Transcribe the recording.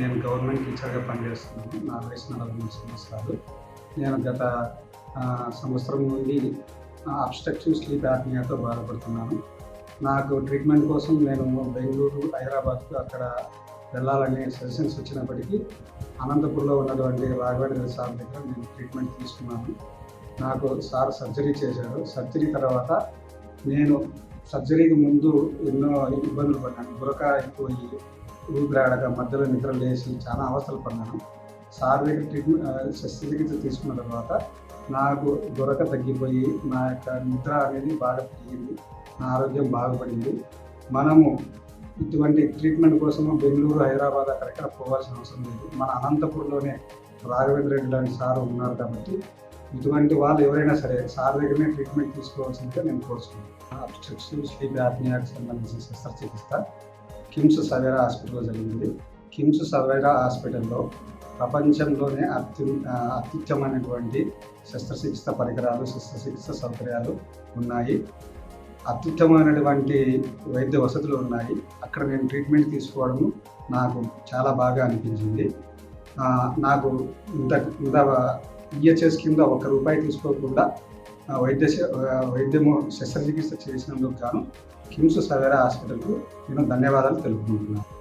నేను గవర్నమెంట్ టీచర్గా పనిచేస్తున్నాను. నా వయసు నలభై మూడు సంవత్సరాలు. నేను గత సంవత్సరం నుండి అబ్స్ట్రక్షన్ స్లీప్ యాప్నియాతో బాధపడుతున్నాను. నాకు ట్రీట్మెంట్ కోసం నేను బెంగళూరు హైదరాబాద్కు అక్కడ వెళ్ళాలనే సజెషన్స్ వచ్చినప్పటికీ అనంతపూర్లో ఉన్నటువంటి రాఘవేంద్ర సార్ దగ్గర నేను ట్రీట్మెంట్ తీసుకున్నాను. నాకు సార్ సర్జరీ చేశారు. సర్జరీ తర్వాత నేను సర్జరీకి ముందు ఎన్నో ఇబ్బందులు పడ్డాను. బురక అయిపోయి ఊపిరాడక మధ్యలో నిద్ర లేచి చాలా అవస్థలు పడ్డాను. సార్ దగ్గర ట్రీట్మెంట్ శస్త్రచికిత్స తీసుకున్న తర్వాత నాకు దొరక తగ్గిపోయి నా యొక్క నిద్ర అనేది బాగా పెరిగింది. నా ఆరోగ్యం బాగుపడింది. మనము ఇటువంటి ట్రీట్మెంట్ కోసము బెంగళూరు హైదరాబాద్ అక్కడెక్కడ పోవాల్సిన అవసరం లేదు. మన అనంతపూర్లోనే రాఘవేంద్ర రెడ్డి లాంటి సార్ ఉన్నారు కాబట్టి ఇటువంటి వాళ్ళు ఎవరైనా సరే సార్ దగ్గరనే ట్రీట్మెంట్ తీసుకోవాల్సిందిగా నేను కోరుచున్నాను. అబ్స్ట్రక్టివ్ స్లీప్ యాప్నియాకి సంబంధించిన శస్త్రచికిత్స కిమ్స్ సవేరా హాస్పిటల్లో జరిగింది. కిమ్స్ సవేరా హాస్పిటల్లో ప్రపంచంలోనే అత్యు అత్యుత్తమైనటువంటి శస్త్రచికిత్స పరికరాలు శస్త్రచికిత్స సౌకర్యాలు ఉన్నాయి. అత్యుత్తమైనటువంటి వైద్య వసతులు ఉన్నాయి. అక్కడ నేను ట్రీట్మెంట్ తీసుకోవడం నాకు చాలా బాగా అనిపించింది. నాకు ఇంత ఇంత ఈహెచ్ఎస్ కింద ఒక్క రూపాయి తీసుకోకుండా వైద్య వైద్యము శస్త్రచికిత్స చేసినందుకు గాను కిమ్స్ సవేరా హాస్పిటల్కు నేను ధన్యవాదాలు తెలుపుకుంటున్నాను.